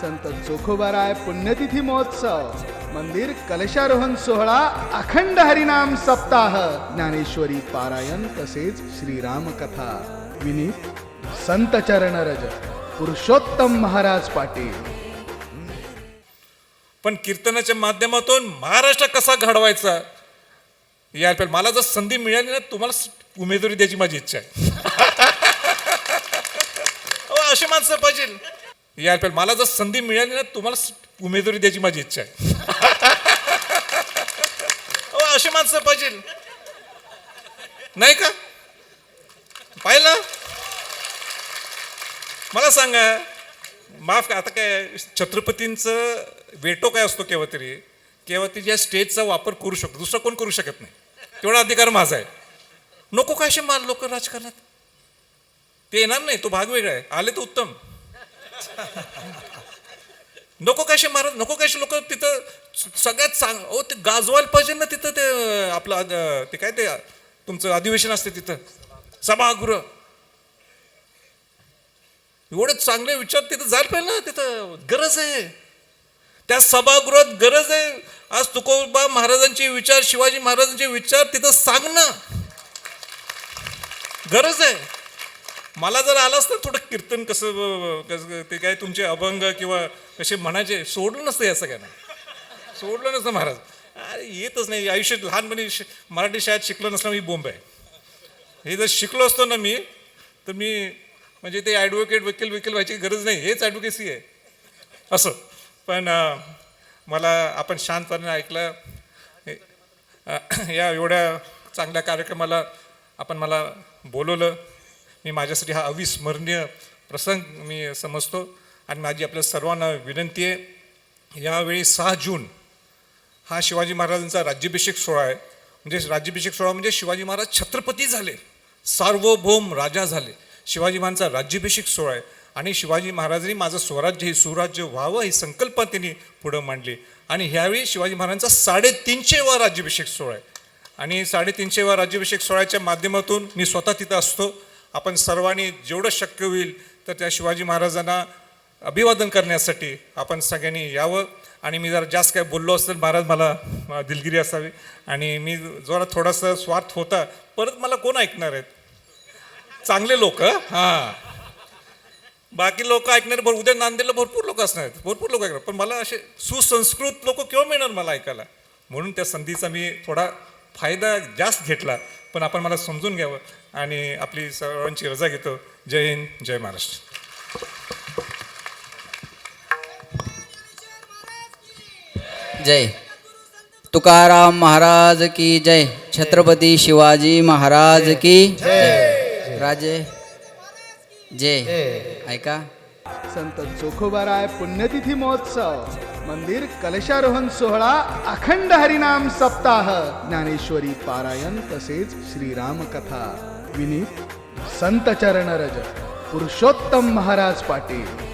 संत जोखोबाराय पुण्यतिथी महोत्सव मंदिर कलशारोहण सोहळा अखंड हरिनाम सप्ताह ज्ञानेश्वरी पारायण तसेच श्रीराम कथा विनीत संत चरण रज पुरुषोत्तम महाराज पाटील. पण कीर्तनाच्या माध्यमातून महाराष्ट्र कसा घडवायचा? यार मला जर संधी मिळाली ना तुम्हाला उमेदवारी द्यायची माझी इच्छा आहे. हो, अशी माणसं पाहिजे. यार पण मला जर संधी मिळाली ना तुम्हाला उमेदवारी द्यायची माझी इच्छा आहे. अहो, अशी माणसं पाहिजे. नाही का? पाहिलं मला सांगा माफ करा, आता काय छत्रपतींचं वेटो काय असतो केव्हा तरी? केव्हा ती ज्या स्टेजचा वापर करू शकतो. दुसरा कोण करू शकत नाही? तेवढा अधिकार माझा आहे. नको काय असे मान लोक राजकारणात? ते येणार नाही तो भाग वेगळा आहे. आले तर उत्तम. नको कसे महाराज नको कसे लोक तिथं सगळ्यात चांग ओ ते गाजवायला पाहिजे ना तिथं ते आपलं ते काय ते तुमचं अधिवेशन असते तिथं. सभागृह. एवढे चांगले विचार तिथं जायला पाहिजे ना तिथं गरज आहे. त्या सभागृहात गरज आहे. आज तुकोबा महाराजांचे विचार शिवाजी महाराजांचे विचार तिथं सांगणं गरज आहे. मला जर आलं असतं थोडं कीर्तन कसं कसं ते काय तुमचे अभंग किंवा कसे म्हणायचे सोडलं नसतं या सगळ्यांना. सोडलं नसतं महाराज. अरे येतच नाही. आयुष्यात लहानपणी श मराठी शाळेत शिकलो नसलं मी बोंब आहे. हे जर शिकलो असतो ना मी तर मी म्हणजे ते ॲडव्होकेट वकील वकील व्हायची गरज नाही. हेच ॲडव्होकेसी आहे. असं. पण मला आपण शांतपणे ऐकलं. या एवढ्या चांगल्या कार्यक्रमाला आपण मला बोलवलं. मी माझ्यासाठी हा अविस्मरणीय प्रसंग मी समजतो आणि माझी आपल्या सर्वांना विनंती आहे. यावेळी सहा जून हा शिवाजी महाराजांचा राज्याभिषेक सोहळा आहे. म्हणजे राज्याभिषेक सोहळा म्हणजे शिवाजी महाराज छत्रपती झाले. सार्वभौम राजा झाले. शिवाजी महाराजांचा राज्याभिषेक सोहळा आहे. आणि शिवाजी महाराजांनी माझं स्वराज्य हे सुराज्य व्हावं ही संकल्पना त्यांनी पुढं मांडली. आणि ह्यावेळी शिवाजी महाराजांचा साडेतीनशेवा राज्याभिषेक सोहळा आहे. आणि साडेतीनशेवा राज्याभिषेक सोहळ्याच्या माध्यमातून मी स्वतः तिथं असतो. आपण सर्वांनी जेवढं शक्य होईल तर त्या शिवाजी महाराजांना अभिवादन करण्यासाठी आपण सगळ्यांनी यावं. आणि मी जरा जास्त काय बोललो असेल महाराज मला दिलगिरी असावी. आणि मी जरा थोडासा स्वार्थ होता परत मला कोण ऐकणार आहेत? चांगले लोक हां. बाकी लोक ऐकणारे भर उद्या नांदेडला भरपूर लोक असणार आहेत भरपूर लोक ऐकणार. पण मला असे सुसंस्कृत लोक केव्हा मिळणार मला ऐकायला. म्हणून त्या संधीचा मी थोडा फायदा जास्त घेतला. पण आपण मला समजून घ्यावं आणि आपली सर्वांची रजा घेतो. जय हिंद जय महाराष्ट्र. जय. तुकाराम महाराज की जय. छत्रपती शिवाजी महाराज की जय. राजे. जय. ऐका. संत जोखोबाराय पुण्यतिथी महोत्सव मंदिर कलशारोहण सोहळा अखंड हरिनाम सप्ताह ज्ञानेश्वरी पारायण तसेच श्रीराम कथा विनीत संत चरण रज पुरुषोत्तम महाराज पाटील.